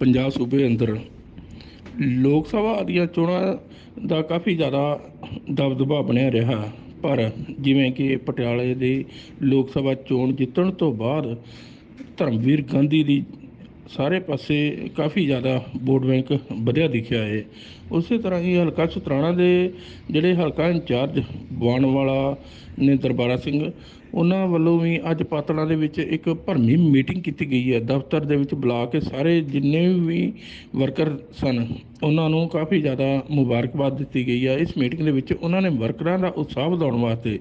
ਪੰਜਾਬ ਸੂਬੇ ਅੰਦਰ। ਲੋਕ ਸਭਾ ਦੀਆਂ ਚੋਣਾਂ ਦਾ ਕਾਫੀ ਜ਼ਿਆਦਾ ਦਬਦਬਾ ਬਣਿਆ ਰਿਹਾ। ਪਰ ਜਿਵੇਂ ਕਿ ਪਟਿਆਲੇ ਦੇ ਲੋਕ ਸਭਾ ਚੋਣ ਜਿੱਤਣ ਤੋਂ ਬਾਅਦ ਧਰਮਵੀਰ ਗਾਂਧੀ ਦੀ ਸਾਰੇ ਪਾਸੇ ਕਾਫੀ ਜ਼ਿਆਦਾ ਵੋਟ ਬੈਂਕ ਵਧਿਆ ਦਿਖਿਆ ਹੈ ਉਸੇ ਤਰ੍ਹਾਂ ਹੀ ਹਲਕਾ ਸੁਤਰਾਣਾ ਦੇ ਜਿਹੜੇ ਹਲਕਾ ਇੰਚਾਰਜ ਬਾਣ ਵਾਲਾ ਨੇ ਦਰਬਾਰਾ ਸਿੰਘ, ਉਹਨਾਂ ਵੱਲੋਂ ਵੀ ਅੱਜ ਪਾਤੜਾਂ ਦੇ ਵਿੱਚ ਇੱਕ ਭਰਮੀ ਮੀਟਿੰਗ ਕੀਤੀ ਗਈ ਹੈ। ਦਫ਼ਤਰ ਦੇ ਵਿੱਚ ਬੁਲਾ ਕੇ ਸਾਰੇ ਜਿੰਨੇ ਵੀ ਵਰਕਰ ਸਨ, ਉਹਨਾਂ ਨੂੰ ਕਾਫੀ ਜ਼ਿਆਦਾ ਮੁਬਾਰਕਬਾਦ ਦਿੱਤੀ ਗਈ ਹੈ। ਇਸ ਮੀਟਿੰਗ ਦੇ ਵਿੱਚ ਉਹਨਾਂ ਨੇ ਵਰਕਰਾਂ ਦਾ ਉਤਸ਼ਾਹ ਵਧਾਉਣ ਵਾਸਤੇ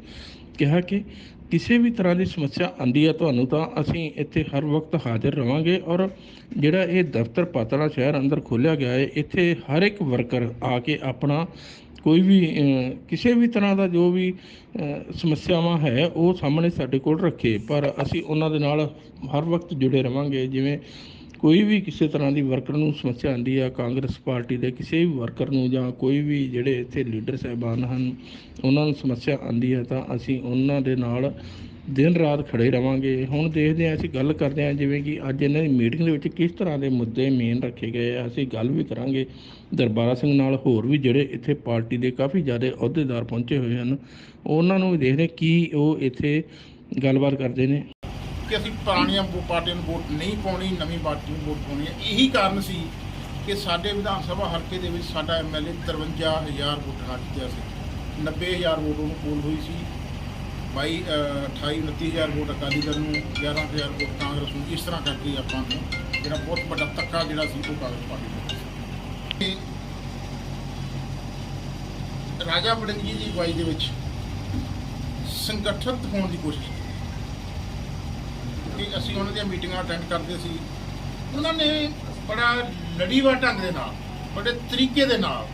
ਕਿਹਾ ਕਿ ਕਿਸੇ ਵੀ ਤਰ੍ਹਾਂ ਦੀ ਸਮੱਸਿਆ ਆਂਦੀ ਹੈ ਤੁਹਾਨੂੰ ਤਾਂ ਅਸੀਂ ਇੱਥੇ ਹਰ ਵਕਤ ਹਾਜ਼ਰ ਰਵਾਂਗੇ ਔਰ ਜਿਹੜਾ ਇਹ ਦਫ਼ਤਰ ਪਾਤਲਾ ਸ਼ਹਿਰ ਅੰਦਰ ਖੋਲ੍ਹਿਆ ਗਿਆ ਹੈ, ਇੱਥੇ ਹਰ ਇੱਕ ਵਰਕਰ ਆ ਕੇ ਆਪਣਾ ਕੋਈ ਵੀ ਕਿਸੇ ਵੀ ਤਰ੍ਹਾਂ ਦਾ ਜੋ ਵੀ ਸਮੱਸਿਆਵਾਂ ਹੈ, ਉਹ ਸਾਹਮਣੇ ਸਾਡੇ ਕੋਲ ਰੱਖੇ। ਪਰ ਅਸੀਂ ਉਹਨਾਂ ਦੇ ਨਾਲ ਹਰ ਵਕਤ ਜੁੜੇ ਰਵਾਂਗੇ, ਜਿਵੇਂ ਕੋਈ ਵੀ ਕਿਸੇ ਤਰ੍ਹਾਂ ਦੀ ਵਰਕਰ ਨੂੰ ਸਮੱਸਿਆ ਆਉਂਦੀ ਆ, ਕਾਂਗਰਸ ਪਾਰਟੀ ਦੇ ਕਿਸੇ ਵੀ ਵਰਕਰ ਨੂੰ ਜਾਂ ਕੋਈ ਵੀ ਜਿਹੜੇ ਇੱਥੇ ਲੀਡਰ ਸਾਹਿਬਾਨ ਹਨ, ਉਹਨਾਂ ਨੂੰ ਸਮੱਸਿਆ ਆਉਂਦੀ ਹੈ ਤਾਂ ਅਸੀਂ ਉਹਨਾਂ ਦੇ ਨਾਲ ਦਿਨ ਰਾਤ ਖੜੇ ਰਵਾਂਗੇ। ਹੁਣ ਦੇਖਦੇ ਹਾਂ, ਅਸੀਂ ਗੱਲ ਕਰਦੇ ਹਾਂ ਜਿਵੇਂ ਕਿ ਅੱਜ ਇਹਨਾਂ ਦੀ ਮੀਟਿੰਗ ਦੇ ਵਿੱਚ ਕਿਸ ਤਰ੍ਹਾਂ ਦੇ ਮੁੱਦੇ ਮੇਨ ਰੱਖੇ ਗਏ ਆ, ਅਸੀਂ ਗੱਲ ਵੀ ਕਰਾਂਗੇ। ਦਰਬਾਰਾ ਸਿੰਘ ਨਾਲ ਹੋਰ ਵੀ ਜਿਹੜੇ ਇੱਥੇ ਪਾਰਟੀ ਦੇ ਕਾਫੀ ਜ਼ਿਆਦਾ ਅਹੁਦੇਦਾਰ ਪਹੁੰਚੇ ਹੋਏ ਹਨ, ਉਹਨਾਂ ਨੂੰ ਵੀ ਦੇਖਦੇ ਹਾਂ ਕੀ ਉਹ ਇੱਥੇ ਗੱਲਬਾਤ ਕਰਦੇ ਨੇ। ਕਿ ਅਸੀਂ ਪੁਰਾਣੀਆਂ ਵੋ- ਪਾਰਟੀਆਂ ਨੂੰ ਵੋਟ ਨਹੀਂ ਪਾਉਣੀ, ਨਵੀਂ ਪਾਰਟੀ ਨੂੰ ਵੋਟ ਪਾਉਣੀ ਹੈ। ਇਹੀ ਕਾਰਨ ਸੀ ਕਿ ਸਾਡੇ ਵਿਧਾਨ ਸਭਾ ਹਲਕੇ ਦੇ ਵਿੱਚ ਸਾਡਾ ਐਮਐਲਏ 53000 ਵੋਟ ਹਾਰ ਜਿੱਤਿਆ ਸੀ। 90000 ਵੋਟ ਉਹਨੂੰ ਪੋਲ ਹੋਈ ਸੀ। 22 28 29000 ਵੋਟ ਅਕਾਲੀ ਦਲ ਨੂੰ 11000 ਵੋਟ ਕਾਂਗਰਸ ਨੂੰ, ਇਸ ਤਰ੍ਹਾਂ ਕਰਕੇ ਆਪਾਂ ਨੂੰ ਜਿਹੜਾ ਬਹੁਤ ਵੱਡਾ ਧੱਕਾ ਜਿਹੜਾ ਸੀ ਉਹ ਕਾਂਗਰਸ ਪਾਰਟੀ ਨੂੰ ਰਾਜਾ ਤੇ ਜੀ ਦੀ ਅਗਵਾਈ ਦੇ ਵਿੱਚ ਸੰਗਠਿਤ ਹੋਣ ਦੀ ਕੋਸ਼ਿਸ਼ ਕਿ ਅਸੀਂ ਉਹਨਾਂ ਦੀਆਂ ਮੀਟਿੰਗਾਂ ਅਟੈਂਡ ਕਰਦੇ ਸੀ। ਉਹਨਾਂ ਨੇ ਬੜਾ ਲੜੀਵਾਰ ਢੰਗ ਦੇ ਨਾਲ, ਬੜੇ ਤਰੀਕੇ ਦੇ ਨਾਲ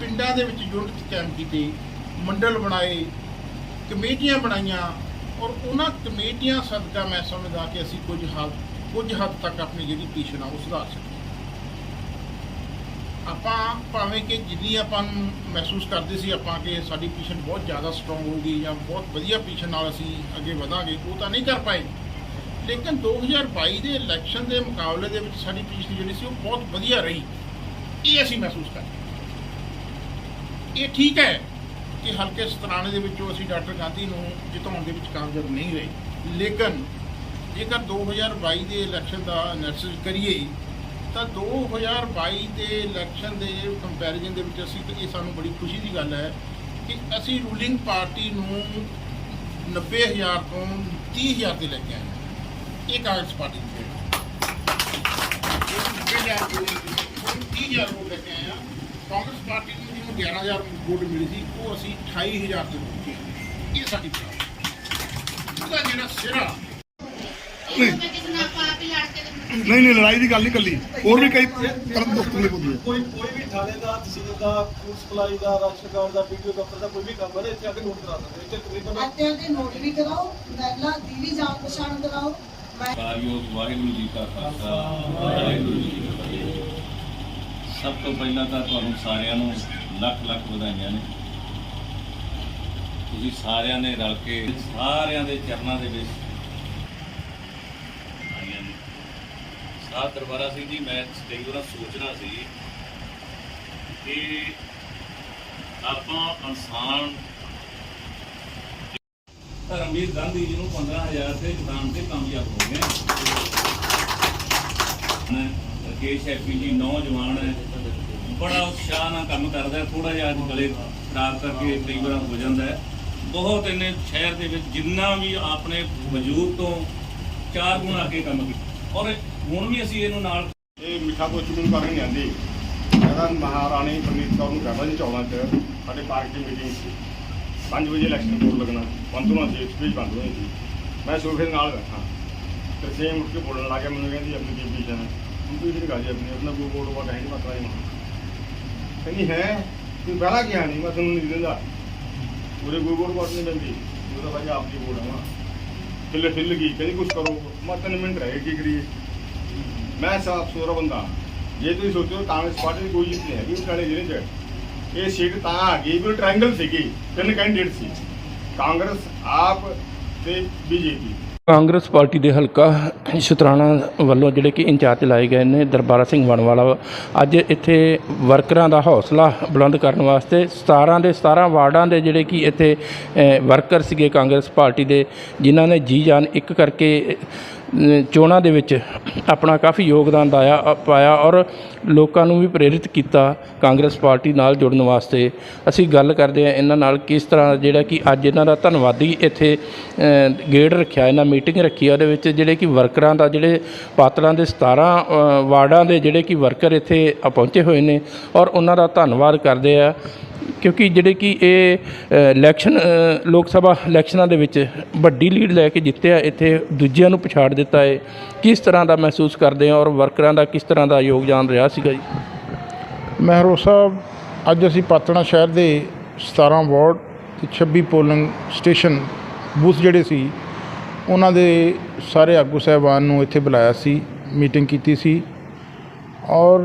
ਪਿੰਡਾਂ ਦੇ ਵਿੱਚ ਯੂਨਿਟ ਕਾਇਮ ਕੀਤੇ, ਮੰਡਲ ਬਣਾਏ, ਕਮੇਟੀਆਂ ਬਣਾਈਆਂ ਔਰ ਉਹਨਾਂ ਕਮੇਟੀਆਂ ਸਦਕਾ ਮੈਂ ਸਮਝਦਾ ਕਿ ਅਸੀਂ ਕੁਝ ਹੱਦ ਕੁਝ ਹੱਦ ਤੱਕ ਆਪਣੀ ਜਿਹੜੀ ਪੀਛਣ ਆ ਉਹ ਸੁਧਾਰ ਸਕੇ। ਆਪਾਂ ਭਾਵੇਂ ਕਿ ਜਿੰਨੀ ਆਪਾਂ ਨੂੰ ਮਹਿਸੂਸ ਕਰਦੇ ਸੀ ਆਪਾਂ ਕਿ ਸਾਡੀ ਪੇਸ਼ੈਂਟ ਬਹੁਤ ਜ਼ਿਆਦਾ ਸਟਰੋਂਗ ਹੋਊਗੀ ਜਾਂ ਬਹੁਤ ਵਧੀਆ ਪੇਸ਼ੈਂਟ ਨਾਲ ਅਸੀਂ ਅੱਗੇ ਵਧਾਂਗੇ, ਉਹ ਤਾਂ ਨਹੀਂ ਕਰ ਪਾਏ। ਲੇਕਿਨ 2022 ਦੇ ਇਲੈਕਸ਼ਨ ਦੇ ਮੁਕਾਬਲੇ ਦੇ ਵਿੱਚ ਸਾਡੀ ਪੀਛਣ ਜਿਹੜੀ ਸੀ ਉਹ ਬਹੁਤ ਵਧੀਆ ਰਹੀ। ਇਹ ਅਸੀਂ ਮਹਿਸੂਸ ਕਰਦੇ ਇਹ ਠੀਕ ਹੈ ਕਿ ਹਲਕੇ ਸਤਰਾਣੇ ਦੇ ਵਿੱਚੋਂ ਅਸੀਂ ਡਾਕਟਰ ਗਾਂਧੀ ਨੂੰ ਜਿਤਾਉਣ ਦੇ ਵਿੱਚ ਕਾਮਯਾਬ ਨਹੀਂ ਰਹੇ ਲੇਕਿਨ ਜੇਕਰ 2022 ਦੇ ਇਲੈਕਸ਼ਨ ਦਾ ਐਨਾਲਿਸਿਸ ਕਰੀਏ ਤਾਂ 2022 ਦੇ ਇਲੈਕਸ਼ਨ ਦੇ ਕੰਪੈਰੀਜ਼ਨ ਦੇ ਵਿੱਚ ਅਸੀਂ ਇਹ ਸਾਨੂੰ ਬੜੀ ਖੁਸ਼ੀ ਦੀ ਗੱਲ ਹੈ ਕਿ ਅਸੀਂ ਰੂਲਿੰਗ ਪਾਰਟੀ ਨੂੰ 90000 ਤੋਂ 30000 ਤੇ ਲੈ ਕੇ ਆਏ ਹਾਂ। ਇਹ ਕਾਂਗਰਸ ਪਾਰਟੀ ਦੀ ਹੈ। 90000 ਤੋਂ 30000 ਵੋਟ ਲੈ ਕੇ ਆਏ ਹਾਂ। ਕਾਂਗਰਸ ਪਾਰਟੀ ਨੂੰ ਜਿਹਨੂੰ 11000 ਵੋਟ ਮਿਲੀ ਸੀ, ਉਹ ਅਸੀਂ 28000 ਤੇ ਪਹੁੰਚੇ ਇਹ ਸਾਡੀ ਪ੍ਰਾਪਤੀ ਉਹਦਾ ਜਿਹੜਾ ਸਿਰਾ ਨਹੀਂ ਨਹੀਂ ਲੜਾਈ ਦੀ ਗੱਲ ਨਹੀਂ ਕੱਲੀ। ਹੋਰ ਵੀ ਕਈ ਤਰ੍ਹਾਂ ਦੋਸਤ ਨੇ ਬੋਲੀ ਕੋਈ ਕੋਈ ਵੀ ਥਾਣੇਦਾਰ ਤਹਿਸੀਲਦਾਰ ਫੂਡ ਸਪਲਾਈ ਦਾ ਰਾਸ਼ਨ ਕਾਰਡ ਦਾ ਵੀਡੀਓ ਦਫ਼ਤਰ ਦਾ ਕੋਈ ਵੀ ਕੰਮ ਹੈ ਇੱਥੇ ਆ ਕੇ ਨੋਟ ਕਰਾ ਸਕਦੇ ਇੱਥੇ ਤਕਰੀਬਨ ਅੱਤੇ ਅੱਤੇ ਨੋਟ ਵੀ ਕਰਾਓ ਪਹਿਲਾਂ ਦੀ ਵੀ ਜਾਣ ਪਛਾਣ ਕਰਾਓ। ਮੈਂ ਕਾਰਯੋਗ ਵਾਹਿਗੁਰੂ ਜੀ ਕਾ ਖਾਲਸਾ ਵਾਹਿਗੁਰੂ ਜੀ ਕੀ ਫਤਿਹ। ਸਭ ਤੋਂ ਪਹਿਲਾਂ ਤਾਂ ਤੁਹਾਨੂੰ ਸਾਰਿਆਂ ਨੂੰ ਲੱਖ ਲੱਖ ਵਧਾਈਆਂ ਨੇ। ਤੁਸੀਂ ਸਾਰਿਆਂ ਨੇ ਰਲ ਕੇ ਸਾਰਿਆਂ ਦੇ ਚਰਨਾਂ ਦੇ ਵਿੱਚ ਆਈਆਂ ਨੇ ਸਾਹਿਬ ਦਰਬਾਰਾ ਸਿੰਘ ਜੀ, ਮੈਂ ਕਈ ਵਾਰ ਸੋਚਣਾ ਸੀ ਕਿ ਆਪਾਂ ਇਨਸਾਨ ਧਰਮਵੀਰ ਗਾਂਧੀ ਜੀ ਨੂੰ 15000 ਤੇ ਜਿਤਾਉਣ ਤੇ ਕਾਮਯਾਬ ਹੋ ਗਏ ਨੇ। ਰਕੇਸ਼ ਐਪੀ ਜੀ ਨੌਜਵਾਨ ਹੈ। ਬੜਾ ਉਤਸ਼ਾਹ ਨਾਲ ਕੰਮ ਕਰਦਾ ਥੋੜਾ ਜਿਹਾ ਅੱਜ ਗਲੇ ਖਰਾਬ ਕਰਕੇ ਕਈ ਵਾਰ ਹੋ ਜਾਂਦਾ ਹੈ। ਬਹੁਤ ਇਹਨੇ ਸ਼ਹਿਰ ਦੇ ਵਿੱਚ ਜਿੰਨਾ ਵੀ ਆਪਣੇ ਵਜੂਦ ਤੋਂ ਚਾਰ ਗੁਣਾ ਅੱਗੇ ਕੰਮ ਕੀਤਾ। ਔਰ ਹੁਣ ਵੀ ਅਸੀਂ ਇਹਨੂੰ ਨਾਲ ਇਹ ਮਿੱਠਾ ਪੁੱਛ ਮੈਨੂੰ ਕਰਨ ਨਹੀਂ ਆਂਦੀ। ਕਹਿੰਦਾ ਮਹਾਰਾਣੀ ਪ੍ਰਨੀਤ ਕੌਰ ਨੂੰ ਕਹਿੰਦਾ ਜੀ 14 ਚ ਸਾਡੇ ਪਾਰਕ ਦੀ ਮੀਟਿੰਗ ਸੀ। 5 ਵਜੇ ਇਲੈਕਸ਼ਨ ਕੋਡ ਲੱਗਣਾ। ਬੰਦ ਹੋਣਾ ਸੀ ਸਪੀਚ ਬੰਦ ਹੋਣੀ ਸੀ। ਮੈਂ ਸੋਫੇ ਦੇ ਨਾਲ ਬੈਠਾ। ਤੇ ਸੇਮ ਉੱਠ ਕੇ ਬੋਲਣ ਲੱਗ ਗਿਆ, ਮੈਨੂੰ ਕਹਿੰਦੀ ਆਪਣੀ ਬੀਬੀ ਜਨ, ਹੁਣ ਤੂੰ ਜਿਹੜੀ ਗੱਲ ਆਪਣੀ ਆਪਣਾ ਕੋਈ ਬੋਲ ਬਾਟ ਹੈ ਨਹੀਂ ਮਤਲਬ ਇਹ ਕਹਿੰਦੀ ਹੈ, ਤੂੰ ਪਹਿਲਾਂ ਕਿਹਾ ਨਹੀਂ ਮੈਂ ਤੁਹਾਨੂੰ ਨਹੀਂ ਦਿੰਦਾ। ਉਹਦੇ ਕੋਈ ਬੋਲ ਬਾਟ ਨਹੀਂ ਦਿੰਦੀ। ਉਹ ਤਾਂ ਭਾਜੀ ਆਪ ਦੀ ਵੋਟ ਆ ਢਿੱਲ ਢਿੱਲ ਗਈ, ਕਹਿੰਦੀ ਕੁਝ ਕਰੋ। ਮੈਂ ਤਿੰਨ ਮਿੰਟ ਰਹਿ ਗਏ, ਕੀ ਕਰੀਏ? ਮੈਂ ਸਾਫ਼ ਸੁਥਰਾ ਬੰਦਾ। ਜੇ ਤੁਸੀਂ ਸੋਚੋ, ਕਾਂਗਰਸ ਪਾਰਟੀ ਦੀ ਕੋਈ ਜਿੱਤ ਨਹੀਂ ਹੈਗੀ ਉਟਾਲੇ ਜ਼ਿਲ੍ਹੇ 'ਚ ਇਹ ਸੀਟ ਤਾਂ ਆ ਗਈ ਵੀ ਟ੍ਰਾਇੰਗਲ ਸੀਗੀ, ਤਿੰਨ ਕੈਂਡੀਡੇਟ ਸੀ। ਕਾਂਗਰਸ, ਆਪ ਤੇ ਬੀਜੇਪੀ। ਕਾਂਗਰਸ ਪਾਰਟੀ ਦੇ ਹਲਕਾ ਸ਼ੁਤਰਾਣਾ ਵੱਲੋਂ ਜਿਹੜੇ ਕਿ ਇੰਚਾਰਜ ਲਾਏ ਗਏ ਨੇ ਦਰਬਾਰਾ ਸਿੰਘ ਵਣਵਾਲਾ, ਅੱਜ ਇੱਥੇ ਵਰਕਰਾਂ ਦਾ ਹੌਸਲਾ ਬੁਲੰਦ ਕਰਨ ਵਾਸਤੇ 17 ਦੇ 17 ਵਾਰਡਾਂ ਦੇ ਜਿਹੜੇ ਕਿ ਇੱਥੇ ਵਰਕਰ ਸੀਗੇ ਕਾਂਗਰਸ ਪਾਰਟੀ ਦੇ, ਜਿਨ੍ਹਾਂ ਨੇ ਜੀ ਜਾਨ ਇੱਕ ਕਰਕੇ ਚੋਣਾਂ ਦੇ ਵਿੱਚ ਆਪਣਾ ਕਾਫੀ ਯੋਗਦਾਨ ਦਾਇਆ ਪਾਇਆ ਔਰ ਲੋਕਾਂ ਨੂੰ ਵੀ ਪ੍ਰੇਰਿਤ ਕੀਤਾ ਕਾਂਗਰਸ ਪਾਰਟੀ ਨਾਲ ਜੁੜਨ ਵਾਸਤੇ। ਅਸੀਂ ਗੱਲ ਕਰਦੇ ਹਾਂ ਇਹਨਾਂ ਨਾਲ ਕਿਸ ਤਰ੍ਹਾਂ ਜਿਹੜਾ ਕਿ ਅੱਜ ਇਹਨਾਂ ਦਾ ਧੰਨਵਾਦੀ ਇੱਥੇ ਅ, ਗੇੜ ਰੱਖਿਆ ਇਹਨਾਂ ਮੀਟਿੰਗ ਰੱਖੀ ਆ ਉਹਦੇ ਵਿੱਚ ਜਿਹੜੇ ਕਿ ਵਰਕਰਾਂ ਦਾ ਜਿਹੜੇ ਪਾਤਲਾਂ ਦੇ 17 ਵਾਰਡਾਂ ਦੇ ਜਿਹੜੇ ਕਿ ਵਰਕਰ ਇੱਥੇ ਪਹੁੰਚੇ ਹੋਏ ਨੇ ਔਰ ਉਹਨਾਂ ਦਾ ਧੰਨਵਾਦ ਕਰਦੇ ਆ। ਕਿਉਂਕਿ ਜਿਹੜੇ ਕਿ ਇਹ ਇਲੈਕਸ਼ਨ ਲੋਕ ਸਭਾ ਇਲੈਕਸ਼ਨਾਂ ਦੇ ਵਿੱਚ ਵੱਡੀ ਲੀਡ ਲੈ ਕੇ ਜਿੱਤਿਆ ਇੱਥੇ ਦੂਜਿਆਂ ਨੂੰ ਪਛਾੜ ਦਿੱਤਾ ਹੈ ਕਿਸ ਤਰ੍ਹਾਂ ਦਾ ਮਹਿਸੂਸ ਕਰਦੇ ਆ ਔਰ ਵਰਕਰਾਂ ਦਾ ਕਿਸ ਤਰ੍ਹਾਂ ਦਾ ਯੋਗਦਾਨ ਰਿਹਾ ਸੀਗਾ ਜੀ? ਮਹਿਰੋ ਸਾਹਿਬ, ਅੱਜ ਅਸੀਂ ਪਾਤਣਾ ਸ਼ਹਿਰ ਦੇ 17 ਵਾਰਡ ਤੇ 26 ਪੋਲਿੰਗ ਸਟੇਸ਼ਨ ਬੂਥ ਜਿਹੜੇ ਸੀ, ਉਹਨਾਂ ਦੇ ਸਾਰੇ ਆਗੂ ਸਾਹਿਬਾਨ ਨੂੰ ਇੱਥੇ ਬੁਲਾਇਆ ਸੀ, ਮੀਟਿੰਗ ਕੀਤੀ ਸੀ ਔਰ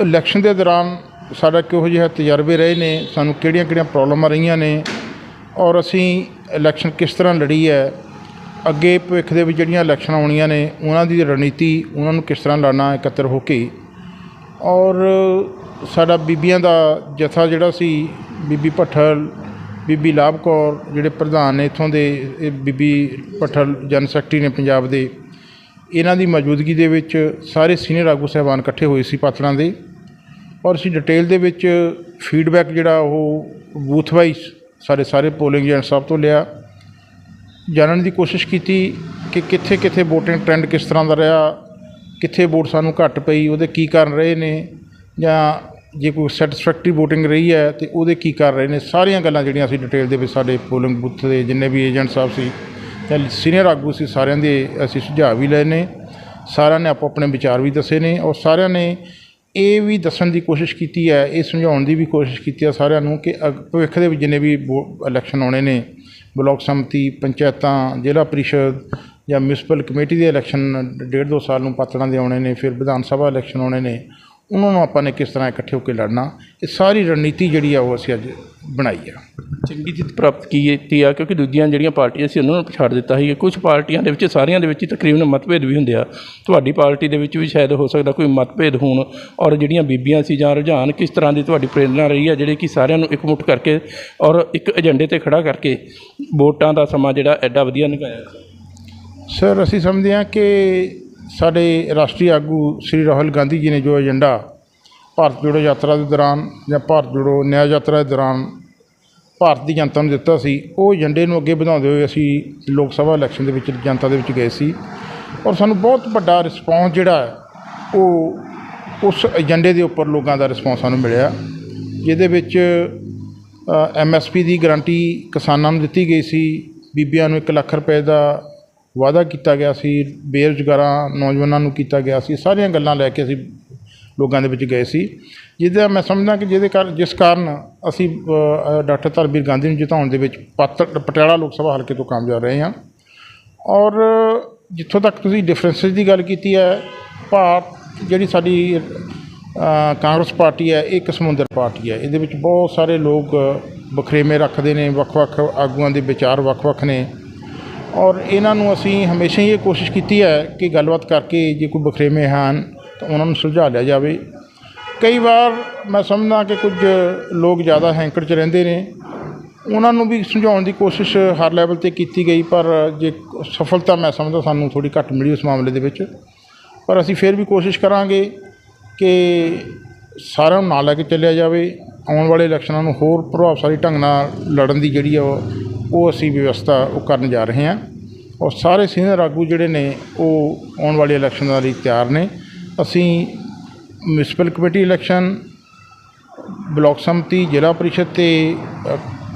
ਇਲੈਕਸ਼ਨ ਦੇ ਦੌਰਾਨ ਸਾਡਾ ਕਿਹੋ ਜਿਹਾ ਤਜਰਬੇ ਰਹੇ ਨੇ, ਸਾਨੂੰ ਕਿਹੜੀਆਂ ਕਿਹੜੀਆਂ ਪ੍ਰੋਬਲਮਾਂ ਰਹੀਆਂ ਨੇ ਔਰ ਅਸੀਂ ਇਲੈਕਸ਼ਨ ਕਿਸ ਤਰ੍ਹਾਂ ਲੜੀ ਹੈ ਅੱਗੇ ਭਵਿੱਖ ਦੇ ਵਿੱਚ ਜਿਹੜੀਆਂ ਇਲੈਕਸ਼ਨ ਆਉਣੀਆਂ ਨੇ, ਉਹਨਾਂ ਦੀ ਰਣਨੀਤੀ, ਉਹਨਾਂ ਨੂੰ ਕਿਸ ਤਰ੍ਹਾਂ ਲੜਨਾ ਇਕੱਤਰ ਹੋ ਕੇ। ਔਰ ਸਾਡਾ ਬੀਬੀਆਂ ਦਾ ਜਥਾ ਜਿਹੜਾ ਸੀ, ਬੀਬੀ ਭੱਠਲ, ਬੀਬੀ ਲਾਭ ਕੌਰ, ਜਿਹੜੇ ਪ੍ਰਧਾਨ ਨੇ ਇੱਥੋਂ ਦੇ, ਇਹ ਬੀਬੀ ਭੱਠਲ ਜਨ ਸੈਕਟਰੀ ਨੇ ਪੰਜਾਬ ਦੇ, ਇਹਨਾਂ ਦੀ ਮੌਜੂਦਗੀ ਦੇ ਵਿੱਚ ਸਾਰੇ ਸੀਨੀਅਰ ਆਗੂ ਸਾਹਿਬਾਨ ਇਕੱਠੇ ਹੋਏ ਸੀ ਪਾਤੜਾਂ ਦੇ। ਔਰ ਅਸੀਂ ਡਿਟੇਲ ਦੇ ਵਿੱਚ ਫੀਡਬੈਕ ਜਿਹੜਾ ਉਹ ਬੂਥ ਵਾਈਜ਼ ਸਾਡੇ ਸਾਰੇ ਪੋਲਿੰਗ ਏਜੰਟ ਸਾਹਿਬ ਤੋਂ ਲਿਆ। ਜਾਣਨ ਦੀ ਕੋਸ਼ਿਸ਼ ਕੀਤੀ ਕਿ ਕਿੱਥੇ ਕਿੱਥੇ ਵੋਟਿੰਗ ਟ੍ਰੈਂਡ ਕਿਸ ਤਰ੍ਹਾਂ ਦਾ ਰਿਹਾ, ਕਿੱਥੇ ਵੋਟ ਸਾਨੂੰ ਘੱਟ ਪਈ, ਉਹਦੇ ਕੀ ਕਾਰਨ ਰਹੇ ਨੇ, ਜਾਂ ਜੇ ਕੋਈ ਸੈਟੀਸਫੈਕਟਰੀ VOTING ਰਹੀ ਹੈ, ਤੇ ਉਹਦੇ ਕੀ ਕਾਰਨ ਰਹੇ ਨੇ, ਸਾਰੀਆਂ ਗੱਲਾਂ ਜਿਹੜੀਆਂ ਅਸੀਂ ਡਿਟੇਲ ਦੇ ਵਿੱਚ ਸਾਡੇ ਪੋਲਿੰਗ ਬੂਥ ਦੇ ਜਿੰਨੇ ਵੀ ਏਜੰਟ ਸਾਹਿਬ ਸੀ, ਜਾਂ ਸੀਨੀਅਰ ਆਗੂ ਸੀ, ਸਾਰਿਆਂ ਦੇ ਅਸੀਂ ਸੁਝਾਅ ਵੀ ਲਏ ਨੇ, ਸਾਰਿਆਂ ਨੇ ਆਪੋ ਆਪਣੇ ਵਿਚਾਰ ਵੀ ਦੱਸੇ ਨੇ, ਔਰ ਸਾਰਿਆਂ ਨੇ ਇਹ ਵੀ ਦੱਸਣ ਦੀ ਕੋਸ਼ਿਸ਼ ਕੀਤੀ ਹੈ, ਇਹ ਸਮਝਾਉਣ ਦੀ ਵੀ ਕੋਸ਼ਿਸ਼ ਕੀਤੀ ਹੈ ਸਾਰਿਆਂ ਨੂੰ ਕਿ ਅਗ- ਭਵਿੱਖ ਦੇ ਵਿੱਚ ਜਿੰਨੇ ਵੀ ਇਲੈਕਸ਼ਨ ਆਉਣੇ ਨੇ, ਬਲਾਕ ਸੰਮਤੀ, ਪੰਚਾਇਤਾਂ, ਜ਼ਿਲ੍ਹਾ ਪਰਿਸ਼ਦ ਜਾਂ ਮਿਊਨਿਸਪਲ ਕਮੇਟੀ ਦੇ ਇਲੈਕਸ਼ਨ ਡੇਢ ਦੋ ਸਾਲ ਨੂੰ ਪਾਤੜਾਂ ਦੇ ਆਉਣੇ ਨੇ, ਫਿਰ ਵਿਧਾਨ ਸਭਾ ਇਲੈਕਸ਼ਨ ਆਉਣੇ ਨੇ ਉਹਨਾਂ ਨੂੰ ਆਪਾਂ ਨੇ ਕਿਸ ਤਰ੍ਹਾਂ ਇਕੱਠੇ ਹੋ ਕੇ ਲੜਨਾ ਇਹ ਸਾਰੀ ਰਣਨੀਤੀ ਜਿਹੜੀ ਆ ਉਹ ਅਸੀਂ ਅੱਜ ਬਣਾਈ ਆ। ਚੰਗੀ ਜਿੱਤ ਪ੍ਰਾਪਤ ਕੀਤੀ ਆ ਕਿਉਂਕਿ ਦੂਜੀਆਂ ਜਿਹੜੀਆਂ ਪਾਰਟੀਆਂ ਸੀ ਉਹਨਾਂ ਨੂੰ ਪਛਾੜ ਦਿੱਤਾ ਸੀ। ਕੁਝ ਪਾਰਟੀਆਂ ਦੇ ਵਿੱਚ ਸਾਰੀਆਂ ਦੇ ਵਿੱਚ ਤਕਰੀਬਨ ਮਤਭੇਦ ਵੀ ਹੁੰਦੇ ਆ। ਤੁਹਾਡੀ ਪਾਰਟੀ ਦੇ ਵਿੱਚ ਵੀ ਸ਼ਾਇਦ ਹੋ ਸਕਦਾ ਕੋਈ ਮਤਭੇਦ ਹੋਣ ਔਰ ਜਿਹੜੀਆਂ ਬੀਬੀਆਂ ਸੀ ਜਾਂ ਰੁਝਾਨ ਕਿਸ ਤਰ੍ਹਾਂ ਦੀ ਤੁਹਾਡੀ ਪ੍ਰੇਰਣਾ ਰਹੀ ਆ ਜਿਹੜੇ ਕਿ ਸਾਰਿਆਂ ਨੂੰ ਇਕਮੁੱਠ ਕਰਕੇ ਔਰ ਇੱਕ ਏਜੰਡੇ ਤੇ ਖੜਾ ਕਰਕੇ ਵੋਟਾਂ ਦਾ ਸਮਾਂ ਜਿਹੜਾ ਐਡਾ ਵਧੀਆ ਨਿਭਾਇਆ ਸਰ ਅਸੀਂ ਸਮਝਦੇ ਹਾਂ ਕਿ ਸਾਡੇ ਰਾਸ਼ਟਰੀ ਆਗੂ ਸ੍ਰੀ ਰਾਹੁਲ ਗਾਂਧੀ ਜੀ ਨੇ ਜੋ ਏਜੰਡਾ ਭਾਰਤ ਜੋੜੋ ਯਾਤਰਾ ਦੇ ਦੌਰਾਨ ਜਾਂ ਭਾਰਤ ਜੋੜੋ ਨਿਆਂ ਯਾਤਰਾ ਦੇ ਦੌਰਾਨ ਭਾਰਤ ਦੀ ਜਨਤਾ ਨੂੰ ਦਿੱਤਾ ਸੀ, ਉਹ ਏਜੰਡੇ ਨੂੰ ਅੱਗੇ ਵਧਾਉਂਦੇ ਹੋਏ ਅਸੀਂ ਲੋਕ ਸਭਾ ਇਲੈਕਸ਼ਨ ਦੇ ਵਿੱਚ ਜਨਤਾ ਦੇ ਵਿੱਚ ਗਏ ਸੀ ਔਰ ਸਾਨੂੰ ਬਹੁਤ ਵੱਡਾ ਰਿਸਪੌਂਸ ਜਿਹੜਾ ਉਹ ਉਸ ਏਜੰਡੇ ਦੇ ਉੱਪਰ ਲੋਕਾਂ ਦਾ ਰਿਸਪੌਂਸ ਸਾਨੂੰ ਮਿਲਿਆ, ਜਿਹਦੇ ਵਿੱਚ ਐਮਐਸਪੀ ਦੀ ਗਾਰੰਟੀ ਕਿਸਾਨਾਂ ਨੂੰ ਦਿੱਤੀ ਗਈ ਸੀ, ਬੀਬੀਆਂ ਨੂੰ 1 ਲੱਖ ਰੁਪਏ ਦਾ ਵਾਅਦਾ ਕੀਤਾ ਗਿਆ ਸੀ, ਬੇਰੁਜ਼ਗਾਰਾਂ, ਨੌਜਵਾਨਾਂ ਨੂੰ ਕੀਤਾ ਗਿਆ ਸੀ, ਸਾਰੀਆਂ ਗੱਲਾਂ ਲੈ ਕੇ ਅਸੀਂ ਲੋਕਾਂ ਦੇ ਵਿੱਚ ਗਏ ਸੀ। ਜਿਹਦਾ ਮੈਂ ਸਮਝਦਾ ਕਿ ਜਿਹਦੇ ਕਾਰਨ, ਜਿਸ ਕਾਰਨ ਅਸੀਂ ਡਾਕਟਰ ਧਰਮਵੀਰ ਗਾਂਧੀ ਨੂੰ ਜਿਤਾਉਣ ਦੇ ਵਿੱਚ ਪਾਤੜ ਪਟਿਆਲਾ ਲੋਕ ਸਭਾ ਹਲਕੇ ਤੋਂ ਕਾਮਯਾਬ ਰਹੇ ਹਾਂ। ਔਰ ਜਿੱਥੋਂ ਤੱਕ ਤੁਸੀਂ ਡਿਫਰੈਂਸਿਸ ਦੀ ਗੱਲ ਕੀਤੀ ਹੈ ਭਾਰਤ ਜਿਹੜੀ ਸਾਡੀ ਕਾਂਗਰਸ ਪਾਰਟੀ ਹੈ, ਇਹ ਇੱਕ ਸਮੁੰਦਰ ਪਾਰਟੀ ਹੈ। ਇਹਦੇ ਵਿੱਚ ਬਹੁਤ ਸਾਰੇ ਲੋਕ ਬਖਰੇਵੇਂ ਰੱਖਦੇ ਨੇ, ਵੱਖ-ਵੱਖ ਆਗੂਆਂ ਦੇ ਵਿਚਾਰ ਵੱਖ-ਵੱਖ ਨੇ। ਔਰ ਇਹਨਾਂ ਨੂੰ ਅਸੀਂ ਹਮੇਸ਼ਾ ਹੀ ਇਹ ਕੋਸ਼ਿਸ਼ ਕੀਤੀ ਹੈ ਕਿ ਗੱਲਬਾਤ ਕਰਕੇ ਜੇ ਕੋਈ ਬਖਰੇਵੇਂ ਹਨ ਤਾਂ ਉਹਨਾਂ ਨੂੰ ਸੁਲਝਾ ਲਿਆ ਜਾਵੇ। ਕਈ ਵਾਰ ਮੈਂ ਸਮਝਦਾ ਕਿ ਕੁਝ ਲੋਕ ਜ਼ਿਆਦਾ ਹੈਂਕੜ 'ਚ ਰਹਿੰਦੇ ਨੇ। ਉਹਨਾਂ ਨੂੰ ਵੀ ਸਮਝਾਉਣ ਦੀ ਕੋਸ਼ਿਸ਼ ਹਰ ਲੈਵਲ ਤੇ ਕੀਤੀ ਗਈ, ਪਰ ਜੇ ਸਫਲਤਾ ਮੈਂ ਸਮਝਦਾ ਸਾਨੂੰ ਥੋੜੀ ਘੱਟ ਮਿਲੀ ਉਸ ਮਾਮਲੇ ਦੇ ਵਿੱਚ। ਪਰ ਅਸੀਂ ਫਿਰ ਵੀ ਕੋਸ਼ਿਸ਼ ਕਰਾਂਗੇ ਕਿ ਸਾਰਿਆਂ ਨੂੰ ਨਾਲ ਲੈ ਕੇ ਚੱਲਿਆ ਜਾਵੇ। ਆਉਣ ਵਾਲੇ ਇਲੈਕਸ਼ਨਾਂ ਨੂੰ ਹੋਰ ਪ੍ਰਭਾਵਸ਼ਾਲੀ ਢੰਗ ਨਾਲ ਲੜਨ ਦੀ ਜਿਹੜੀ ਆ ਉਹ ਉਹ ਅਸੀਂ ਵਿਵਸਥਾ ਉਹ ਕਰਨ ਜਾ ਰਹੇ ਹਾਂ। ਔਰ ਸਾਰੇ ਸੀਨੀਅਰ ਆਗੂ ਜਿਹੜੇ ਨੇ ਉਹ ਆਉਣ ਵਾਲੇ ਇਲੈਕਸ਼ਨਾਂ ਲਈ ਤਿਆਰ ਨੇ। ਅਸੀਂ municipal committee election block samiti zila parishad ਤੇ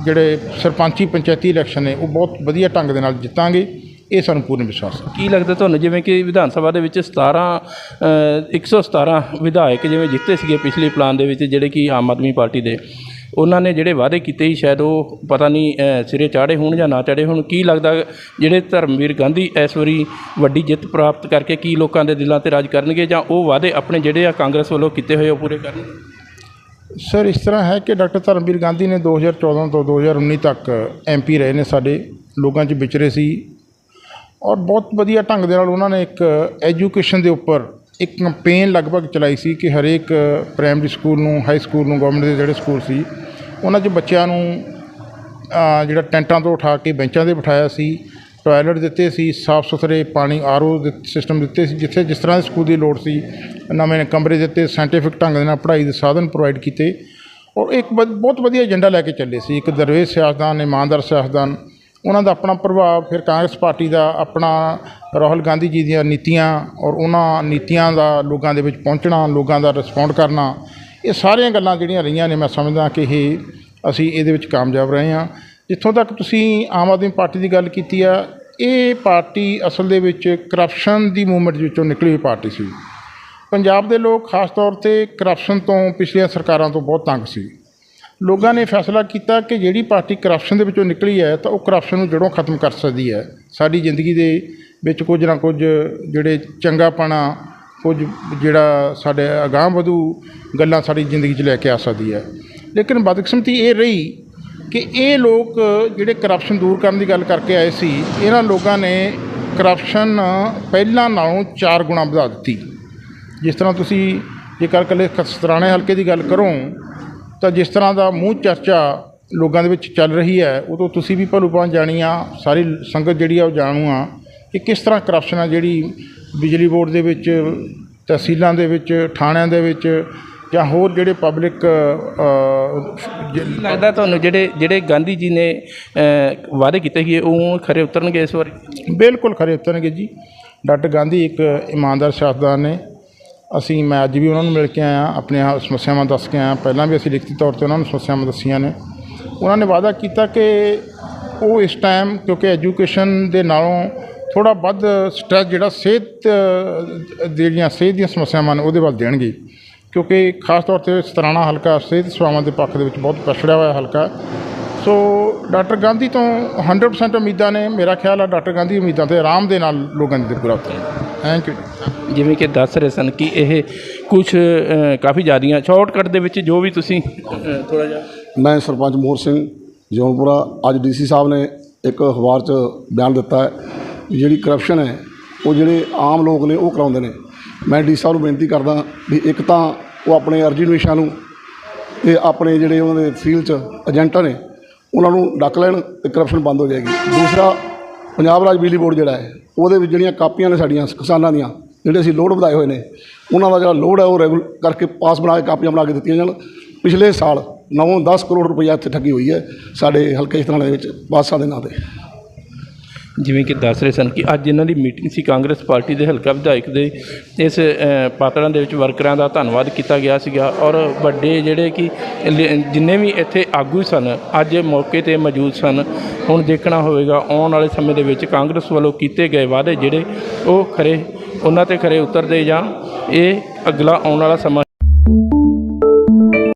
ਜਿਹੜੇ ਸਰਪੰਚੀ ਪੰਚਾਇਤੀ ਇਲੈਕਸ਼ਨ ਨੇ ਉਹ ਬਹੁਤ ਵਧੀਆ ਢੰਗ ਦੇ ਨਾਲ ਜਿੱਤਾਂਗੇ। ਇਹ ਸਾਨੂੰ ਪੂਰਨ ਵਿਸ਼ਵਾਸ ਹੈ। ਕੀ ਲੱਗਦਾ ਤੁਹਾਨੂੰ ਜਿਵੇਂ ਕਿ ਵਿਧਾਨ ਸਭਾ ਦੇ ਵਿੱਚ 17 ਅ, 117 ਵਿਧਾਇਕ ਜਿਵੇਂ ਜਿੱਤੇ ਸੀਗੇ ਪਿਛਲੇ ਪਲਾਨ ਦੇ ਵਿੱਚ ਜਿਹੜੇ ਕਿ ਆਮ ਆਦਮੀ ਪਾਰਟੀ ਦੇ ਉਹਨਾਂ ਨੇ ਜਿਹੜੇ ਵਾਅਦੇ ਕੀਤੇ ਸੀ, ਸ਼ਾਇਦ ਉਹ ਪਤਾ ਨਹੀਂ ਸਿਰੇ ਚਾੜੇ ਹੋਣ ਜਾਂ ਨਾ ਚਾੜੇ ਹੋਣ, ਕੀ ਲੱਗਦਾ ਜਿਹੜੇ ਧਰਮਵੀਰ ਗਾਂਧੀ ਇਸ ਵਾਰੀ ਵੱਡੀ ਜਿੱਤ ਪ੍ਰਾਪਤ ਕਰਕੇ ਕੀ ਲੋਕਾਂ ਦੇ ਦਿਲਾਂ ਤੇ ਰਾਜ ਕਰਨਗੇ ਜਾਂ ਉਹ ਵਾਅਦੇ ਆਪਣੇ ਜਿਹੜੇ ਆ ਕਾਂਗਰਸ ਵੱਲੋਂ ਕੀਤੇ ਹੋਏ ਉਹ ਪੂਰੇ ਕਰਨਗੇ? ਸਰ, ਇਸ ਤਰ੍ਹਾਂ ਹੈ ਕਿ ਡਾਕਟਰ ਧਰਮਵੀਰ ਗਾਂਧੀ ਨੇ 2014 ਤੋਂ 2019 ਤੱਕ ਐਮਪੀ ਰਹੇ ਨੇ ਸਾਡੇ ਲੋਕਾਂ 'ਚ ਵਿਚਰੇ ਸੀ ਔਰ ਬਹੁਤ ਵਧੀਆ ਢੰਗ ਦੇ ਨਾਲ ਉਹਨਾਂ ਨੇ ਇੱਕ ਐਜੂਕੇਸ਼ਨ ਦੇ ਉੱਪਰ ਇੱਕ ਕੰਪੇਨ ਲਗਭਗ ਚਲਾਈ ਸੀ ਕਿ ਹਰੇਕ ਪ੍ਰਾਇਮਰੀ ਸਕੂਲ ਨੂੰ ਹਾਈ ਸਕੂਲ ਨੂੰ ਗਵਰਨਮੈਂਟ ਦੇ ਜਿਹੜੇ ਸਕੂਲ ਸੀ, ਉਹਨਾਂ 'ਚ ਬੱਚਿਆਂ ਨੂੰ ਜਿਹੜਾ ਟੈਂਟਾਂ ਤੋਂ ਉਠਾ ਕੇ ਬੈਂਚਾਂ 'ਤੇ ਬਿਠਾਇਆ ਸੀ ਟਾਇਲਟ ਦਿੱਤੇ ਸੀ, ਸਾਫ਼ ਸੁਥਰੇ ਪਾਣੀ ਆਰਓ ਸਿਸਟਮ ਦਿੱਤੇ ਸੀ, ਜਿੱਥੇ ਜਿਸ ਤਰ੍ਹਾਂ ਦੇ ਸਕੂਲ ਦੀ ਲੋੜ ਸੀ, ਨਵੇਂ ਕਮਰੇ ਦਿੱਤੇ ਸਾਇੰਟੀਫਿਕ ਢੰਗ ਦੇ ਨਾਲ ਪੜ੍ਹਾਈ ਦੇ ਸਾਧਨ ਪ੍ਰੋਵਾਈਡ ਕੀਤੇ, ਔਰ ਇੱਕ ਵਧ- ਬਹੁਤ ਵਧੀਆ ਏਜੰਡਾ ਲੈ ਕੇ ਚੱਲੇ ਸੀ, ਇੱਕ ਦਰਵੇਸ਼ ਸਿਆਸਤਦਾਨ, ਇਮਾਨਦਾਰ ਸਿਆਸਤਦਾਨ ਉਹਨਾਂ ਦਾ ਆਪਣਾ ਪ੍ਰਭਾਵ, ਫਿਰ ਕਾਂਗਰਸ ਪਾਰਟੀ ਦਾ ਆਪਣਾ ਰਾਹੁਲ ਗਾਂਧੀ ਜੀ ਦੀਆਂ ਨੀਤੀਆਂ ਔਰ ਉਹਨਾਂ ਨੀਤੀਆਂ ਦਾ ਲੋਕਾਂ ਦੇ ਵਿੱਚ ਪਹੁੰਚਣਾ, ਲੋਕਾਂ ਦਾ ਰਿਸਪੌਂਡ ਕਰਨਾ, ਇਹ ਸਾਰੀਆਂ ਗੱਲਾਂ ਜਿਹੜੀਆਂ ਰਹੀਆਂ ਨੇ, ਮੈਂ ਸਮਝਦਾ ਕਿ ਇਹ ਅਸੀਂ ਇਹਦੇ ਵਿੱਚ ਕਾਮਯਾਬ ਰਹੇ ਹਾਂ। ਜਿੱਥੋਂ ਤੱਕ ਤੁਸੀਂ ਆਮ ਆਦਮੀ ਪਾਰਟੀ ਦੀ ਗੱਲ ਕੀਤੀ ਆ, ਇਹ ਪਾਰਟੀ ਅਸਲ ਦੇ ਵਿੱਚ ਕਰਪਸ਼ਨ ਦੀ ਮੂਵਮੈਂਟ ਵਿੱਚੋਂ ਨਿਕਲੀ ਹੋਈ ਪਾਰਟੀ ਸੀ। ਪੰਜਾਬ ਦੇ ਲੋਕ ਖਾਸ ਤੌਰ ਤੇ ਕਰਪਸ਼ਨ ਤੋਂ ਪਿਛਲੀਆਂ ਸਰਕਾਰਾਂ ਤੋਂ ਬਹੁਤ ਤੰਗ ਸੀ। ਲੋਕਾਂ ਨੇ ਫੈਸਲਾ ਕੀਤਾ ਕਿ ਜਿਹੜੀ ਪਾਰਟੀ ਕਰਪਸ਼ਨ ਦੇ ਵਿੱਚੋਂ ਨਿਕਲੀ ਹੈ ਤਾਂ ਉਹ ਕਰਪਸ਼ਨ ਨੂੰ ਜੜੋਂ ਖਤਮ ਕਰ ਸਕਦੀ ਹੈ। ਸਾਡੀ ਜ਼ਿੰਦਗੀ ਦੇ ਵਿੱਚ ਕੁਝ ਨਾ ਕੁਝ ਜਿਹੜੇ ਚੰਗਾਪਣਾ, ਕੁਝ ਜਿਹੜਾ ਸਾਡੇ ਅਗਾਂਹ ਵਧੂ ਗੱਲਾਂ ਸਾਡੀ ਜ਼ਿੰਦਗੀ 'ਚ ਲੈ ਕੇ ਆ ਸਕਦੀ ਹੈ। ਲੇਕਿਨ ਬਦਕਿਸਮਤੀ ਇਹ ਰਹੀ ਕਿ ਇਹ ਲੋਕ ਜਿਹੜੇ ਕਰਪਸ਼ਨ ਦੂਰ ਕਰਨ ਦੀ ਗੱਲ ਕਰਕੇ ਆਏ ਸੀ, ਇਹਨਾਂ ਲੋਕਾਂ ਨੇ ਕਰਪਸ਼ਨ ਪਹਿਲਾਂ ਨਾਲੋਂ 4 ਗੁਣਾ ਵਧਾ ਦਿੱਤੀ। ਜਿਸ ਤਰ੍ਹਾਂ ਤੁਸੀਂ ਜੇਕਰ ਇਕੱਲੇ ਖਸਤਰਾਣੇ ਹਲਕੇ ਦੀ ਗੱਲ ਕਰੋ ਤਾਂ ਜਿਸ ਤਰ੍ਹਾਂ ਦਾ ਮੂੰਹ ਚਰਚਾ ਲੋਕਾਂ ਦੇ ਵਿੱਚ ਚੱਲ ਰਹੀ ਹੈ ਉਦੋਂ ਤੁਸੀਂ ਵੀ ਭਲੂਪਾਂ ਜਾਣੀ ਆ ਸਾਰੀ ਸੰਗਤ ਜਿਹੜੀ ਆ ਉਹ ਜਾਣੂ ਆ ਕਿ ਕਿਸ ਤਰ੍ਹਾਂ ਕਰਪਸ਼ਨ ਆ ਜਿਹੜੀ ਬਿਜਲੀ ਬੋਰਡ ਦੇ ਵਿੱਚ ਤਹਿਸੀਲਾਂ ਦੇ ਵਿੱਚ ਥਾਣਿਆਂ ਦੇ ਵਿੱਚ ਜਾਂ ਹੋਰ ਜਿਹੜੇ ਪਬਲਿਕ ਲੱਗਦਾ ਤੁਹਾਨੂੰ ਜਿਹੜੇ ਜਿਹੜੇ ਗਾਂਧੀ ਜੀ ਨੇ ਵਾਅਦੇ ਕੀਤੇ ਸੀ ਉਹ ਖਰੇ ਉਤਰਨਗੇ ਇਸ ਵਾਰੀ? ਬਿਲਕੁਲ ਖਰੇ ਉਤਰਨਗੇ ਜੀ। ਡਾਕਟਰ ਗਾਂਧੀ ਇੱਕ ਇਮਾਨਦਾਰ ਸਿਆਸਤਦਾਨ ਨੇ ਅਸੀਂ ਮੈਂ ਅੱਜ ਵੀ ਉਹਨਾਂ ਨੂੰ ਮਿਲ ਕੇ ਆਇਆ ਆਪਣੀਆਂ ਸਮੱਸਿਆਵਾਂ ਦੱਸ ਕੇ ਆਇਆ। ਪਹਿਲਾਂ ਵੀ ਅਸੀਂ ਲਿਖਤੀ ਤੌਰ ਤੇ ਉਹਨਾਂ ਨੂੰ ਸਮੱਸਿਆਵਾਂ ਦੱਸੀਆਂ ਨੇ। ਉਹਨਾਂ ਨੇ ਵਾਅਦਾ ਕੀਤਾ ਕਿ ਉਹ ਇਸ ਟਾਈਮ ਕਿਉਂਕਿ ਐਜੂਕੇਸ਼ਨ ਦੇ ਨਾਲੋਂ ਥੋੜਾ ਵੱਧ ਸਟ੍ਰੈਸ ਜਿਹੜਾ ਸਿਹਤ ਅ, ਜਿਹੜੀਆਂ ਸਿਹਤ ਦੀਆਂ ਸਮੱਸਿਆਵਾਂ ਨੇ ਉਹਦੇ ਵੱਲ ਦੇਣਗੇ। ਕਿਉਂਕਿ ਖਾਸ ਤੌਰ ਤੇ ਸਤਰਾਣਾ ਹਲਕਾ ਸਿਹਤ ਸੇਵਾਵਾਂ ਦੇ ਪੱਖ ਦੇ ਵਿੱਚ ਬਹੁਤ ਪਛੜਿਆ ਹੋਇਆ ਹਲਕਾ। ਸੋ ਡਾਕਟਰ ਗਾਂਧੀ ਤੋਂ 100% ਉਮੀਦਾਂ ਨੇ। ਮੇਰਾ ਖਿਆਲ ਹੈ ਡਾਕਟਰ ਗਾਂਧੀ ਉਮੀਦਾਂ ਤੇ ਆਰਾਮ ਦੇ ਨਾਲ ਲੋਕਾਂ ਦੀ ਪੂਰਾ ਉਤਰਨ ਥੈਂਕ ਯੂ ਜਿਵੇਂ ਕਿ ਦੱਸ ਰਹੇ ਸਨ ਕਿ ਇਹ ਕੁਝ ਕਾਫੀ ਜ਼ਿਆਦੀਆਂ ਸ਼ਾਰਟਕਟ ਦੇ ਵਿੱਚ ਜੋ ਵੀ ਤੁਸੀਂ ਥੋੜਾ ਜਿਹਾ ਮੈਂ ਸਰਪੰਚ ਮੋਹਰ ਸਿੰਘ ਜੌਨਪੁਰਾ ਅੱਜ ਡੀਸੀ ਸਾਹਿਬ ਨੇ ਇੱਕ ਅਖਬਾਰ 'ਚ ਬਿਆਨ ਦਿੱਤਾ ਹੈ ਜਿਹੜੀ ਕਰਪਸ਼ਨ ਹੈ ਉਹ ਜਿਹੜੇ ਆਮ ਲੋਕ ਨੇ ਉਹ ਕਰਾਉਂਦੇ ਨੇ। ਮੈਂ ਡੀ ਸਾਹਿਬ ਨੂੰ ਬੇਨਤੀ ਕਰਦਾ ਵੀ ਇੱਕ ਤਾਂ ਉਹ ਆਪਣੇ ਅਰਜੀ ਨਵੀਸ਼ਾਂ ਨੂੰ ਤੇ ਆਪਣੇ ਜਿਹੜੇ ਉਹਨਾਂ ਦੇ ਫੀਲਡ 'ਚ ਏਜੰਟਾਂ ਨੇ ਉਹਨਾਂ ਨੂੰ ਡੱਕ ਲੈਣ ਤੇ ਕਰਪਸ਼ਨ ਬੰਦ ਹੋ ਜਾਏਗੀ। ਦੂਸਰਾ ਪੰਜਾਬ ਰਾਜ ਬਿਜਲੀ ਬੋਰਡ ਜਿਹੜਾ ਹੈ, ਉਹਦੇ ਵਿੱਚ ਜਿਹੜੀਆਂ ਕਾਪੀਆਂ ਨੇ ਸਾਡੀਆਂ ਕਿਸਾਨਾਂ ਦੀਆਂ, ਜਿਹੜੇ ਅਸੀਂ ਲੋਡ ਵਧਾਏ ਹੋਏ ਨੇ, ਉਹਨਾਂ ਦਾ ਜਿਹੜਾ ਲੋਡ ਹੈ ਉਹ ਰੈਗੂਲ ਕਰਕੇ ਪਾਸ ਬਣਾ ਕੇ ਕਾਪੀਆਂ ਬਣਾ ਕੇ ਦਿੱਤੀਆਂ ਜਾਣ। ਪਿਛਲੇ ਸਾਲ 9-10 ਕਰੋੜ ਰੁਪਈਆ ਇੱਥੇ ਠੱਗੀ ਹੋਈ ਹੈ, ਸਾਡੇ ਹਲਕੇ ਇਸ ਦੇ ਵਿੱਚ ਪਾਸਾਂ ਦੇ ਨਾਂ ਤੇ। ਜਿਵੇਂ ਕਿ ਦੱਸ ਰਹੇ ਸਨ ਕਿ ਅੱਜ ਇਹਨਾਂ ਦੀ ਮੀਟਿੰਗ ਸੀ ਕਾਂਗਰਸ ਪਾਰਟੀ ਦੇ ਹਲਕਾ ਵਿਧਾਇਕ ਦੇ। ਇਸ ਅ, ਪਾਤੜਾਂ ਦੇ ਵਿੱਚ ਵਰਕਰਾਂ ਦਾ ਧੰਨਵਾਦ ਕੀਤਾ ਗਿਆ ਸੀਗਾ ਔਰ ਵੱਡੇ ਜਿਹੜੇ ਕਿ ਜਿੰਨੇ ਵੀ ਇੱਥੇ ਆਗੂ ਸਨ ਅੱਜ ਮੌਕੇ ਤੇ ਮੌਜੂਦ ਸਨ। ਹੁਣ ਦੇਖਣਾ ਹੋਵੇਗਾ ਆਉਣ ਵਾਲੇ ਸਮੇਂ ਦੇ ਵਿੱਚ ਕਾਂਗਰਸ ਵੱਲੋਂ ਕੀਤੇ ਗਏ ਵਾਅਦੇ ਜਿਹੜੇ ਉਹ ਖਰੇ ਉਹਨਾਂ ਤੇ ਖਰੇ ਉਤਰਦੇ ਜਾਂ ਇਹ ਅਗਲਾ ਆਉਣ ਵਾਲਾ ਸਮਾਂ